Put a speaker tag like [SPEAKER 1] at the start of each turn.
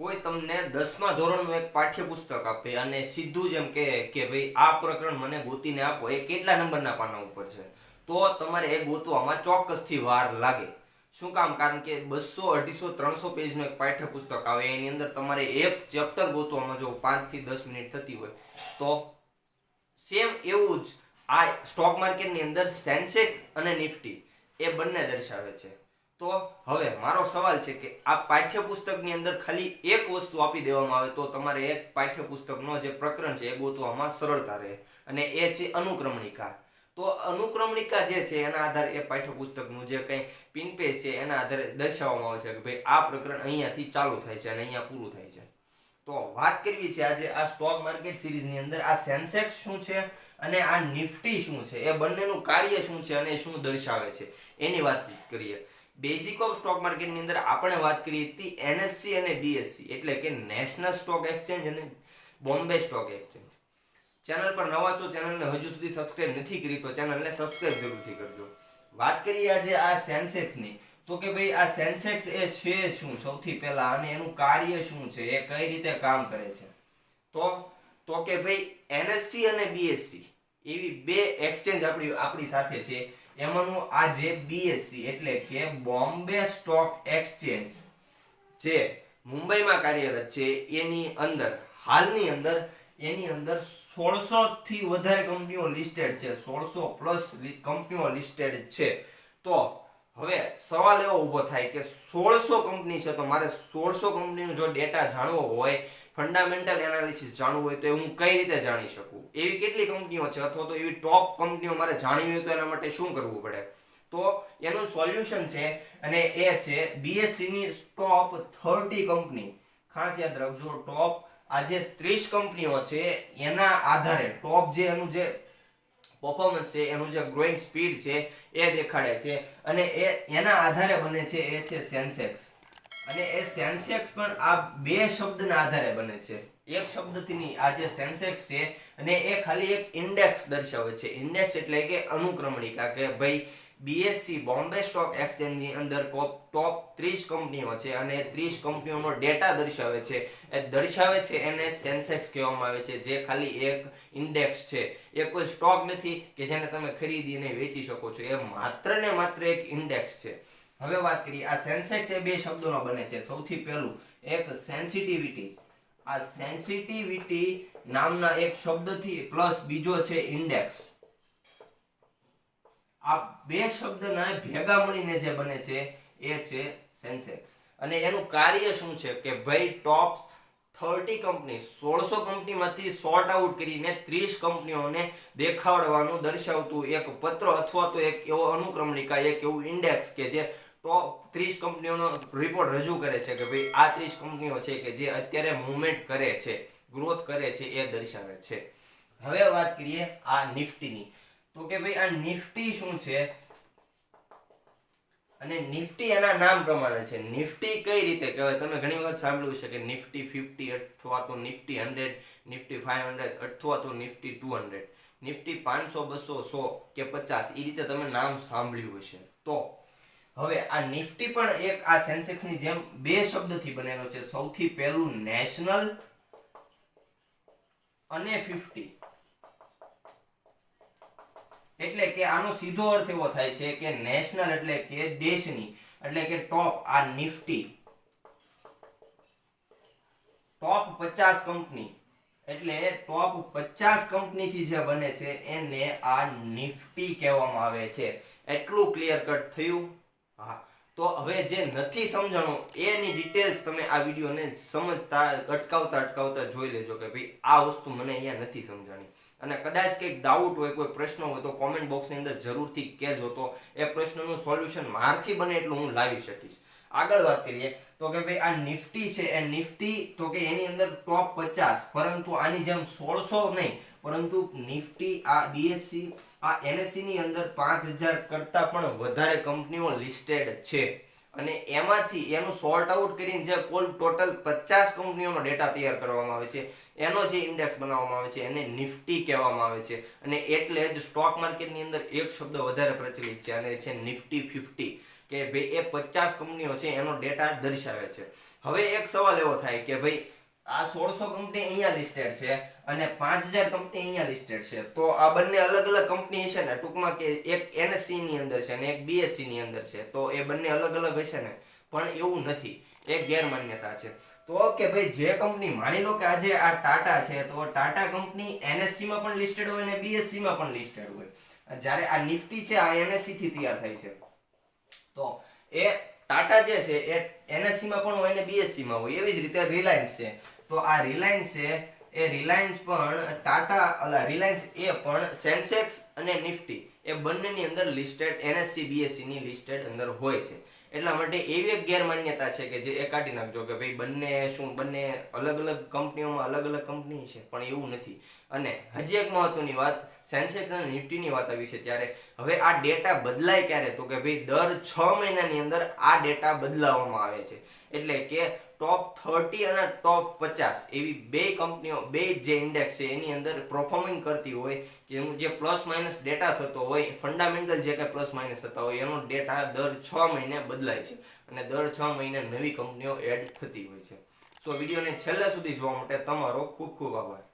[SPEAKER 1] કોઈ તમને દસમા ધોરણનું એક પાઠ્યપુસ્તક આપે અને સીધું જ એમ કહે કે ભાઈ આ પ્રકરણ મને ગોતીને આપો, એ કેટલા નંબરના પાના ઉપર છે? તો તમારે એ ગોતવામાં ચોક્કસથી વાર લાગે. શું કામ? કારણ કે બસો, અઢીસો, ત્રણસો પેજનું એક પાઠ્યપુસ્તક આવે, એની અંદર તમારે એક ચેપ્ટર ગોતવામાં જો પાંચથી દસ મિનિટ થતી હોય, તો સેમ એવું જ આ સ્ટોક માર્કેટની અંદર સેન્સેક્સ અને નિફ્ટી એ બંને દર્શાવે છે. તો હવે મારો સવાલ છે કે આ પાઠ્યપુસ્તકની અંદર ખાલી એક વસ્તુ આપી દેવામાં આવે તો તમારે એક પાઠ્યપુસ્તકનો જે પ્રકરણ છે એ ગોતવામાં સરળતા રહે અને એ છે અનુક્રમણિકા. તો અનુક્રમણિકા જે છે એના આધારે એ પાઠ્યપુસ્તકનું જે કંઈ પિનપેજ છે એના આધારે દર્શાવવામાં આવે છે કે ભાઈ આ પ્રકરણ અહીંયાથી ચાલુ થાય છે અને અહીંયા પૂરું થાય છે. તો વાત કરવી છે આજે આ સ્ટોક માર્કેટ સિરીઝની અંદર આ સેન્સેક્સ શું છે અને આ નિફ્ટી શું છે? એ બંનેનું કાર્ય શું છે અને શું દર્શાવે છે? એની વાતચીત કરીએ. બેઝિક ઓફ સ્ટોક માર્કેટની અંદર આપણે વાત કરી હતી એનએસસી અને બીએસસી એટલે કે નેશનલ સ્ટોક એક્સચેન્જ અને બોમ્બે સ્ટોક એક્સચેન્જ ચેનલ પર નવા છો ચેનલને હજુ સુધી સબસ્ક્રાઇબ નથી કરી, તો ચેનલને સબસ્ક્રાઇબ જરૂરથી કરજો. વાત કરીએ આજે આ સેન્સેક્સની તો કે ભાઈ, આ સેન્સેક્સ એ છે શું? સૌથી પહેલા અને એનું કાર્ય શું છે? એ કઈ રીતે કામ કરે છે? તો તો કે ભાઈ એનએસસી અને બીએસસી એવી બે એક્સચેન્જ આપણી આપણી સાથે છે. એમાંનું આ જે બીએસસી એટલે કે બોમ્બે સ્ટોક એક્સચેન્જ જે મુંબઈમાં કાર્યરત છે, એની અંદર, હાલની અંદર, એની અંદર સોળસો થી વધારે કંપનીઓ લિસ્ટેડ છે, સોળસો પ્લસ કંપનીઓ લિસ્ટેડ છે. તો હવે સવાલ એવો ઊભો થાય કે સોળસો કંપની છે, તો મારે સોળસો કંપનીનો જો ડેટા જાણવો હોય ફંડામેન્ટલ એનાલિસિસ જાણવું હોય, તો હું કઈ રીતે જાણી શકું? એવી કેટલી કંપનીઓ છે, અથવા તો એવી ટોપ કંપનીઓ મારે જાણવી હોય તો એના માટે શું કરવું પડે? તો એનું સોલ્યુશન છે અને એ છે બીએસસીની ટોપ થર્ટી કંપની. ખાસ યાદ રાખજો ટોપ આ જે ત્રીસ કંપનીઓ છે, એના આધારે ટોપ જે એનું જે પરફોર્મન્સ છે, એનું જે ગ્રોઈંગ સ્પીડ છે, એ દેખાડે છે. અને એ એના આધારે બને છે, એ છે સેન્સેક્સ. અને એ સેન્સેક્સ પણ આ બે શબ્દના આધારે બને છે. એક શબ્દથી નહીં આ જે સેન્સેક્સ છે અને એ ખાલી એક ઇન્ડેક્સ દર્શાવે છે. ઇન્ડેક્સ એટલે કે અનુક્રમણિકા કે ભાઈ બીએસસી બોમ્બે સ્ટોક એક્સચેન્જની અંદર ટોપ ત્રીસ કંપનીઓ છે અને ત્રીસ કંપનીઓનો ડેટા દર્શાવે છે. એ દર્શાવે છે એને સેન્સેક્સ કહેવામાં આવે છે, જે ખાલી એક ઇન્ડેક્સ છે. એ કોઈ સ્ટોક નથી કે જેને તમે ખરીદીને વેચી શકો છો. એ માત્ર ને માત્ર એક ઇન્ડેક્સ છે. હવે વાત કરીએ, આ સેન્સેક્સ એ બે શબ્દોનો બને છે. સૌથી પહેલું, એક સેન્સિટિવિટી આ સેન્સિટિવિટી નામના એક શબ્દથી પ્લસ બીજો છે ઇન્ડેક્સ આ બે શબ્દના ભેગા મળીને જે બને છે, એ છે સેન્સેક્સ અને એનું કાર્ય શું છે કે ભાઈ ટોપ થર્ટી કંપની સોળસો કંપનીમાંથી સોર્ટ આઉટ કરીને ત્રીસ કંપનીઓને દેખાડવાનું દર્શાવતું એક પત્ર અથવા તો એક એવો અનુક્રમણિકા એક એવું ઇન્ડેક્સ કે જે ટોપ ત્રીસ કંપનીઓનો રિપોર્ટ રજૂ કરે છે કે ભાઈ આ ત્રીસ કંપનીઓ છે કે જે અત્યારે મુવમેન્ટ કરે છે ગ્રોથ કરે છે એ દર્શાવે છે. હવે વાત કરીએ આ નિફ્ટીની. તો કે ભાઈ આ નિફ્ટી શું છે? અને નિફ્ટી એના નામ પ્રમાણે છે. નિફ્ટી કઈ રીતે કહેવાય? તમે ઘણી વખત સાંભળ્યું છે કે નિફ્ટી ફિફ્ટી અથવા તો Nifty hundred, Nifty five hundred અથવા તો નિફ્ટી ટુ હંડ્રેડ. નિફ્ટી પાંચસો, બસો, સો કે પચાસ એ રીતે તમે નામ સાંભળ્યું હશે. તો હવે આ નિફ્ટી પણ એક આ સેન્સેક્સની જેમ બે શબ્દથી બનેલો છે. સૌથી પહેલું નેશનલ અને ફિફ્ટી. એટલે કે આનો સીધો અર્થ એવો થાય છે કે નેશનલ એટલે કે દેશની, એટલે કે ટોપ આ નિફ્ટી. ટોપ પચાસ કંપની. એટલે ટોપ પચાસ કંપનીથી જે બને છે એને આ નિફ્ટી કહેવામાં આવે છે. એટલું ક્લિયર કટ થયું. હા, તો હવે જે નથી સમજાણું, એની ડિટેલ્સ તમે આ વિડીયોને સમજતા, અટકાવતા અટકાવતા જોઈ લેજો કે ભાઈ આ વસ્તુ મને અહીંયા નથી સમજાણી. અને કદાચ કંઈક ડાઉટ હોય, કોઈ પ્રશ્ન હોય, તો કોમેન્ટ બોક્સની અંદર જરૂરથી કહેજો. તો એ પ્રશ્નનું સોલ્યુશન મારથી બને એટલું હું લાવી શકીશ. આગળ વાત કરીએ. તો કે ભાઈ આ નિફ્ટી છે, એ નિફ્ટી તો કે એની અંદર ટોપ પચાસ, પરંતુ આની જેમ સોળસો નહીં, પરંતુ નિફ્ટી આ બીએસસી આ એનએસસી ની અંદર પાંચ હજાર કરતા પણ વધારે કંપનીઓ લિસ્ટેડ છે. અને એમાંથી એનું સોર્ટ આઉટ કરીને જે કુલ ટોટલ પચાસ કંપનીઓનો ડેટા તૈયાર કરવામાં આવે છે, એનો જે ઇન્ડેક્સ બનાવવામાં આવે છે, એને નિફ્ટી કહેવામાં આવે છે. અને એટલે જ સ્ટોક માર્કેટની અંદર એક શબ્દ વધારે પ્રચલિત છે, અને છે નિફ્ટી ફિફ્ટી કે ભાઈ એ પચાસ કંપનીઓ છે, એનો ડેટા દર્શાવે છે. હવે એક સવાલ એવો થાય કે ભાઈ, આ સોળસો કંપની અહીંયા લિસ્ટેડ છે અને પાંચ હજાર કંપની અહીંયા લિસ્ટેડ છે. તો આ બંને અલગ અલગ કંપની છે ને? ટૂંકમાં કે એક એનએસસી ની અંદર છે અને એક બીએસસી ની અંદર છે. તો એ બંને અલગ અલગ હશે ને? પણ એવું નથી. એ ગેરમાન્યતા છે. તો કે ભાઈ, જે કંપની માની લો કે આજે આ ટાટા છે, તો ટાટા કંપની એનએસસી માં પણ લિસ્ટેડ હોય અને બીએસસી માં પણ લિસ્ટેડ હોય. જ્યારે આ નિફ્ટી છે, આ એનએસસી થી તૈયાર થાય છે. તો એ ટાટા જે છે, એ એનએસસીમાં પણ હોય ને બીએસસીમાં હોય, એવી જ રીતે રિલાયન્સ છે. તો આ રિલાયન્સ છે, એ રિલાયન્સ પણ ટાટા, અલા રિલાયન્સ એ પણ સેન્સેક્સ અને નિફ્ટી એ બંનેની અંદર લિસ્ટેડ એનએસસી બીએસસીની લિસ્ટેડ અંદર હોય છે. એટલા માટે એવી એક ગેરમાન્યતા છે કે જે એ કાઢી નાખજો કે ભાઈ બંને શું, બંને અલગ અલગ કંપનીઓમાં અલગ અલગ કંપની છે, પણ એવું નથી. અને હજી એક મહત્વની વાત સેન્સેક્સ અને નિફ્ટીની વાત આવી છે ત્યારે હવે આ ડેટા બદલાય ક્યારે? તો કે ભાઈ દર છ મહિનાની અંદર આ ડેટા બદલાવવામાં આવે છે. એટલે કે ટોપ થર્ટી અને ટોપ પચાસ એવી બે કંપનીઓ, બે જે ઇન્ડેક્સ છે એની અંદર પરફોર્મિંગ કરતી હોય કે એનું જે પ્લસ માઇનસ ડેટા થતો હોય ફંડામેન્ટલ જે કાંઈ પ્લસ માઇનસ થતા હોય, એનો ડેટા દર છ મહિને બદલાય છે અને દર છ મહિને નવી કંપનીઓ એડ થતી હોય છે. સો વિડીયોને છેલ્લા સુધી જોવા માટે તમારો ખૂબ ખૂબ આભાર.